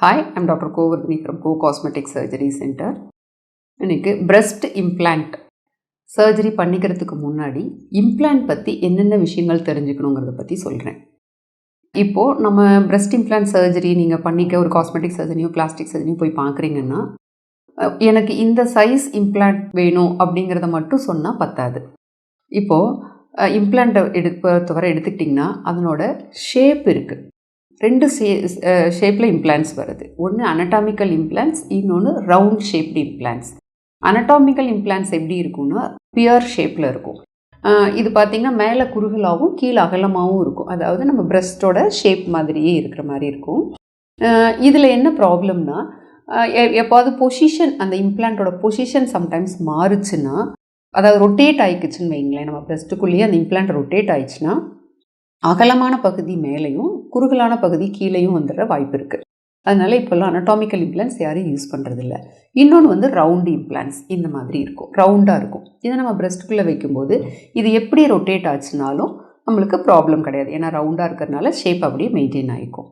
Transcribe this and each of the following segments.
Hi I'm doctor Govardhini from go cosmetic surgery centre எனக்கு breast implant surgery பண்ணிக்கிறதுக்கு முன்னாடி implant பற்றி என்னென்ன விஷயங்கள் தெரிஞ்சுக்கணுங்கிறத பற்றி சொல்கிறேன் இப்போது நம்ம breast இம்ப்ளான்ட் சர்ஜரி நீங்கள் பண்ணிக்க ஒரு காஸ்மெட்டிக் சர்ஜரியோ பிளாஸ்டிக் சர்ஜரியோ போய் பார்க்குறீங்கன்னா எனக்கு இந்த சைஸ் இம்ப்ளான்ட் வேணும் அப்படிங்கிறத மட்டும் சொன்னால் பத்தாது. இப்போது இம்ப்ளான்ட்டை எடு பொறுத்தவரை எடுத்துக்கிட்டிங்கன்னா அதனோட ஷேப் இருக்குது ரெண்டு ஷே ஷேப்பில் இம்ப்ளான்ஸ் வருது. ஒன்று அனட்டாமிக்கல் இம்ப்ளான்ஸ் இன்னொன்று round shaped implants anatomical implants எப்படி இருக்கும்னா பியர் ஷேப்பில் இருக்கும். இது பார்த்திங்கன்னா மேலே குறுகலாகவும் கீழே அகலமாகவும் இருக்கும். அதாவது நம்ம பிரஸ்டோட ஷேப் மாதிரியே இருக்கிற மாதிரி இருக்கும். இதில் என்ன ப்ராப்ளம்னா எப்போது பொசிஷன் அந்த இம்ப்ளான்ட்டோட பொசிஷன் சம்டைம்ஸ் மாறுச்சுன்னா அதாவது ரொட்டேட் ஆயிக்குச்சுன்னு வைங்களேன் நம்ம பிரஸ்ட்டுக்குள்ளேயே அந்த இம்ப்ளான்ட் ரொட்டேட் ஆயிடுச்சுன்னா அகலமான பகுதி மேலேயும் குறுகலான பகுதி கீழேயும் வந்துடுற வாய்ப்பு இருக்குது அதனால இப்போல்லாம் அனட்டாமிக்கல் இம்ப்ளான்ஸ் யாரும் யூஸ் பண்ணுறதில்ல இன்னொன்று வந்து ரவுண்டு இம்ப்ளான்ஸ் இந்த மாதிரி இருக்கும். ரவுண்டாக இருக்கும். இதை நம்ம பிரஸ்ட்டுக்குள்ளே வைக்கும்போது இது எப்படி ரொட்டேட் ஆச்சுனாலும் நம்மளுக்கு ப்ராப்ளம் கிடையாது. ஏன்னா ரவுண்டாக இருக்கிறதுனால ஷேப் அப்படியே மெயின்டைன் ஆகிக்கும்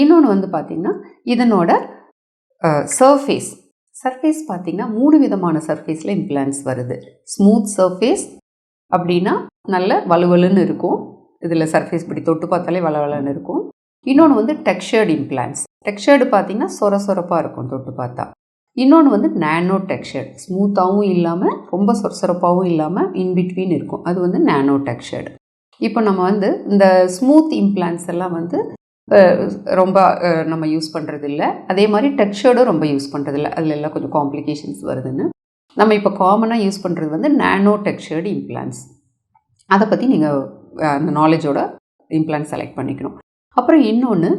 இன்னொன்று வந்து பார்த்திங்கன்னா இதனோட சர்ஃபேஸ் சர்ஃபேஸ் பார்த்திங்கன்னா மூணு விதமான சர்ஃபேஸில் இம்ப்ளான்ஸ் வருது. ஸ்மூத் சர்ஃபேஸ் அப்படின்னா நல்ல வலுவலுன்னு இருக்கும். இதில் சர்ஃபேஸ் இப்படி தொட்டு பார்த்தாலே வளவளன்னு இருக்கும். இன்னொன்று வந்து டெக்ஸ்டர்டு இம்ப்ளான்ஸ் டெக்ஸ்டர்டு பார்த்தீங்கன்னா சொர சொரப்பாக இருக்கும் தொட்டு பார்த்தா. இன்னொன்று வந்து நேனோ டெக்ஸ்சர்ட் ஸ்மூத்தாகவும் இல்லாமல் ரொம்ப சொரசொரப்பாகவும் இல்லாமல் இன்பிட்வீன் இருக்கும். அது வந்து நேனோ டெக்ஸ்டர்டு இப்போ நம்ம வந்து இந்த ஸ்மூத் இம்ப்ளான்ஸ் எல்லாம் வந்து ரொம்ப நம்ம யூஸ் பண்ணுறது இல்லை அதே மாதிரி டெக்ஸ்டர்டும் ரொம்ப யூஸ் பண்ணுறதில்ல அதில் எல்லாம் கொஞ்சம் காம்ப்ளிகேஷன்ஸ் வருதுன்னு. நம்ம இப்போ காமனாக யூஸ் பண்ணுறது வந்து நேனோ டெக்ஸ்டர்டு இம்ப்ளான்ஸ் அதை பற்றி நீங்கள் அந்த நாலேஜோட இம்ப்ளான்ட் செலக்ட் பண்ணிக்கணும். அப்புறம் இன்னொன்று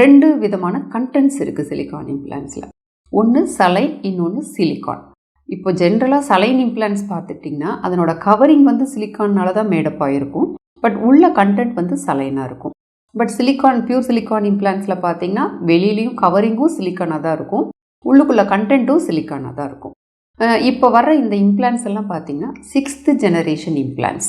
ரெண்டு விதமான கண்டென்ட்ஸ் இருக்குது சிலிக்கான் இம்ப்ளான்ஸில் ஒன்று சலை இன்னொன்று சிலிக்கான் இப்போ ஜென்ரலாக சலைன் இம்ப்ளான்ஸ் பார்த்துட்டிங்கன்னா அதனோட கவரிங் வந்து சிலிக்கான்னால தான் மேடப் ஆகிருக்கும் பட் உள்ள கண்டென்ட் வந்து சலைனாக இருக்கும். பட் சிலிக்கான் பியூர் சிலிக்கான் இம்ப்ளான்ஸில் பார்த்தீங்கன்னா வெளியிலையும் கவரிங்கும் சிலிக்கானாக தான் இருக்கும். உள்ளுக்குள்ள கண்டென்ட்டும் சிலிக்கானாக தான் இருக்கும். இப்போ வர்ற இந்த இம்ப்ளான்ஸ் எல்லாம் பார்த்தீங்கன்னா சிக்ஸ்த்து ஜெனரேஷன் இம்ப்ளான்ஸ்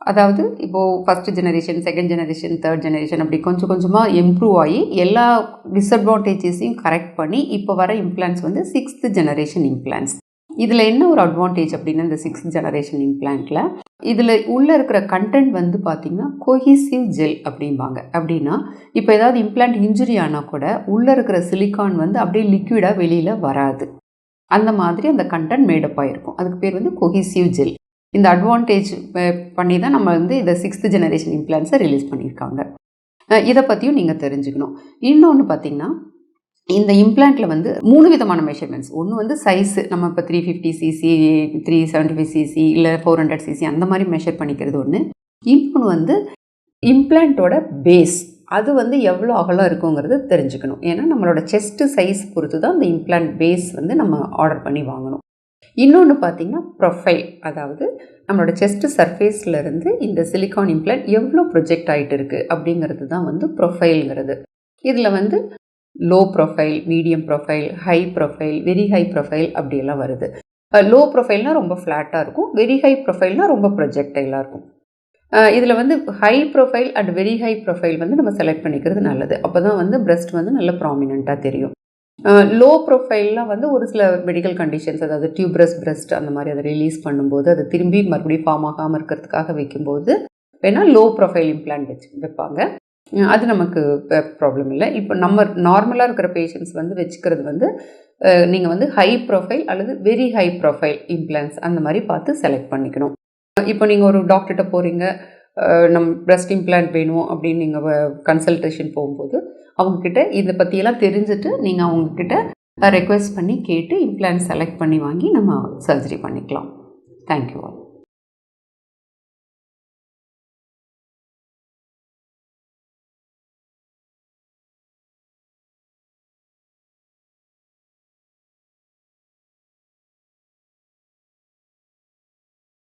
அதாவது இப்போது first generation second generation third generation அப்படி கொஞ்சம் கொஞ்சமாக இம்ப்ரூவ் ஆகி எல்லா டிஸ்அட்வான்டேஜஸையும் கரெக்ட் பண்ணி இப்போ வர இம்ப்ளான்ஸ் வந்து சிக்ஸ்த்து ஜெனரேஷன் இம்ப்ளான்ஸ் இதில் என்ன ஒரு அட்வான்டேஜ் அப்படின்னா இந்த சிக்ஸ்த் ஜெனரேஷன் இம்ப்ளான்ட்டில் இதில் உள்ளே இருக்கிற கண்டென்ட் வந்து பார்த்திங்கன்னா கொஹிசிவ் ஜெல் அப்படிம்பாங்க. அப்படின்னா இப்போ ஏதாவது இம்ப்ளான்ட் இன்ஜுரி ஆனால் கூட உள்ளே இருக்கிற சிலிக்கான் வந்து அப்படியே லிக்விடாக வெளியில் வராது. அந்த மாதிரி அந்த கண்டென்ட் மேடப் ஆகிருக்கும் அதுக்கு பேர் வந்து கொஹிசிவ் ஜெல் இந்த அட்வான்டேஜ் பண்ணி தான் நம்ம வந்து இதை சிக்ஸ்த் ஜெனரேஷன் இம்ப்ளான்ஸை ரிலீஸ் பண்ணியிருக்காங்க. இதை பற்றியும் நீங்கள் தெரிஞ்சுக்கணும். இன்னொன்று பார்த்தீங்கன்னா இந்த இம்ப்ளான்ட்டில் வந்து மூணு விதமான மெஷர்மெண்ட்ஸ் ஒன்று வந்து சைஸு நம்ம இப்போ three fifty cc three seventy five cc இல்லை ஃபோர் ஹண்ட்ரட் சிசி அந்த மாதிரி மெஷர் பண்ணிக்கிறது ஒன்று இன்னொன்று வந்து இம்ப்ளான்ட்டோட பேஸ் அது வந்து எவ்வளோ அகலம் இருக்குங்கிறது தெரிஞ்சுக்கணும். ஏன்னா நம்மளோட செஸ்ட்டு சைஸ் பொறுத்து தான் அந்த இம்ப்ளான்ட் பேஸ் வந்து நம்ம ஆர்டர் பண்ணி வாங்கணும். இன்னொன்று பார்த்தீங்கன்னா ப்ரொஃபைல் அதாவது நம்மளோட செஸ்ட் சர்ஃபேஸ்லேருந்து இந்த சிலிக்கான் இம்ப்ளான்ட் எவ்வளோ ப்ரொஜெக்ட் ஆகிட்டு இருக்குது அப்படிங்கிறது தான் வந்து ப்ரொஃபைல்ங்கிறது இதில் வந்து low profile medium profile high profile very high profile அப்படியெல்லாம் வருது. லோ ப்ரொஃபைல்னால் ரொம்ப ஃப்ளாட்டாக இருக்கும். வெரி ஹை ப்ரொஃபைல்னால் ரொம்ப ப்ரொஜெக்டைலாக இருக்கும். இதில் வந்து high profile and very high profile வந்து நம்ம செலக்ட் பண்ணிக்கிறது நல்லது. அப்போ தான் வந்து பிரஸ்ட் வந்து நல்ல ப்ராமினெண்ட்டாக தெரியும். லோ ப்ரொஃபைல்லாம் வந்து ஒரு சில மெடிக்கல் கண்டிஷன்ஸ் அதாவது டியூப்ரஸ் பிரஸ்ட் அந்த மாதிரி அதை ரிலீஸ் பண்ணும்போது அது திரும்பி மறுபடியும் ஃபார்ம் ஆகாமல் இருக்கிறதுக்காக வைக்கும்போது வேணால் லோ ப்ரொஃபைல் இம்ப்ளான்ட் வச்சு வைப்பாங்க. அது நமக்கு ப்ராப்ளம் இல்லை. இப்போ நம்ம நார்மலாக இருக்கிற பேஷண்ட்ஸ் வந்து வச்சுக்கிறது வந்து நீங்கள் வந்து ஹை ப்ரொஃபைல் அல்லது வெரி ஹை ப்ரொஃபைல் இம்ப்ளான்ஸ் அந்த மாதிரி பார்த்து செலக்ட் பண்ணிக்கணும். இப்போ நீங்கள் ஒரு டாக்டர்கிட்ட போகிறீங்க நம் பிரஸ்ட் இம்ப்ளான்ட் வேணும் அப்படின்னு நீங்கள் கன்சல்டேஷன் போகும்போது அவங்கக்கிட்ட இதை பற்றியெல்லாம் தெரிஞ்சுட்டு நீங்கள் அவங்கக்கிட்ட ரெக்வெஸ்ட் பண்ணி கேட்டு இம்ப்ளான்ட் செலக்ட் பண்ணி வாங்கி நம்ம சர்ஜரி பண்ணிக்கலாம். Thank you all